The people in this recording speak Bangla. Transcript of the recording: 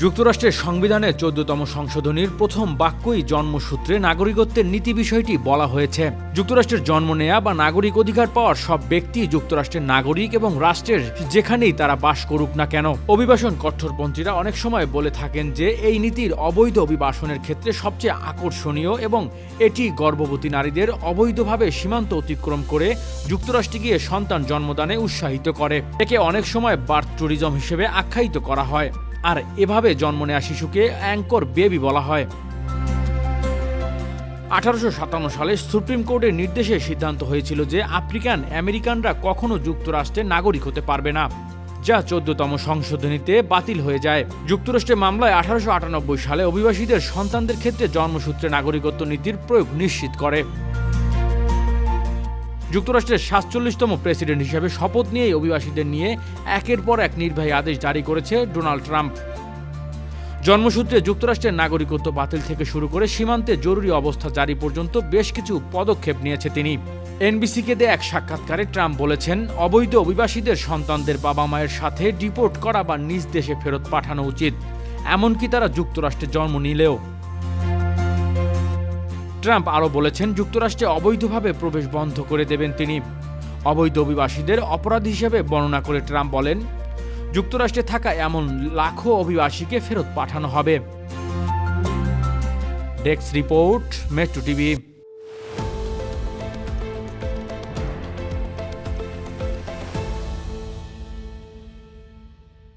যুক্তরাষ্ট্রের সংবিধানের চোদ্দতম সংশোধনীর প্রথম বাক্যই জন্মসূত্রে নাগরিকত্বের নীতি বিষয়টি বলা হয়েছে। যুক্তরাষ্ট্রের জন্ম নেয়া বা নাগরিক অধিকার পাওয়ার সব ব্যক্তি যুক্তরাষ্ট্রের নাগরিক এবং রাষ্ট্রের যেখানেই তারা বাস করুক না কেন। অভিবাসন কঠোরপন্থীরা অনেক সময় বলে থাকেন যে, এই নীতির অবৈধ অভিবাসনের ক্ষেত্রে সবচেয়ে আকর্ষণীয় এবং এটি গর্ভবতী নারীদের অবৈধভাবে সীমান্ত অতিক্রম করে যুক্তরাষ্ট্রে গিয়ে সন্তান জন্মদানে উৎসাহিত করে। একে অনেক সময় বার্থ ট্যুরিজম হিসেবে আখ্যায়িত করা হয়। আর এভাবে জন্ম নেওয়া শিশুকে অ্যাঙ্কর বেবি বলা হয়। আঠারোশো সাতান্ন সালে সুপ্রিম কোর্টের নির্দেশে সিদ্ধান্ত হয়েছিল যে আফ্রিকান আমেরিকানরা কখনো যুক্তরাষ্ট্রের নাগরিক হতে পারবে না, যা চোদ্দতম সংশোধনীতে বাতিল হয়ে যায়। যুক্তরাষ্ট্রের মামলায় আঠারোশো আটানব্বই সালে অভিবাসীদের সন্তানদের ক্ষেত্রে জন্মসূত্রে নাগরিকত্ব নীতির প্রয়োগ নিশ্চিত করে। যুক্তরাষ্ট্রের সাতচল্লিশতম প্রেসিডেন্ট হিসেবে শপথ নিয়েই অভিবাসীদের নিয়ে একের পর এক নির্বাহী আদেশ জারি করেছে ডোনাল্ড ট্রাম্প। জন্মসূত্রে যুক্তরাষ্ট্রের নাগরিকত্ব বাতিল থেকে শুরু করে সীমান্তে জরুরি অবস্থা জারি পর্যন্ত বেশ কিছু পদক্ষেপ নিয়েছে তিনি। এনবিসিকে দেয়া এক সাক্ষাৎকারে ট্রাম্প বলেছেন, অবৈধ অভিবাসীদের সন্তানদের বাবা মায়ের সাথে ডিপোর্ট করা বা নিজ দেশে ফেরত পাঠানো উচিত, এমনকি তারা যুক্তরাষ্ট্রে জন্ম নিলেও। ট্রাম্প আরও বলেছেন, যুক্তরাষ্ট্রে অবৈধভাবে প্রবেশ বন্ধ করে দেবেন তিনি। অবৈধ অভিবাসীদের অপরাধ হিসেবে বর্ণনা করে ট্রাম্প বলেন যুক্তরাষ্ট্রে থাকা এমন লাখো অভিবাসীকে ফেরত পাঠানো হবে। Desk report metro TV.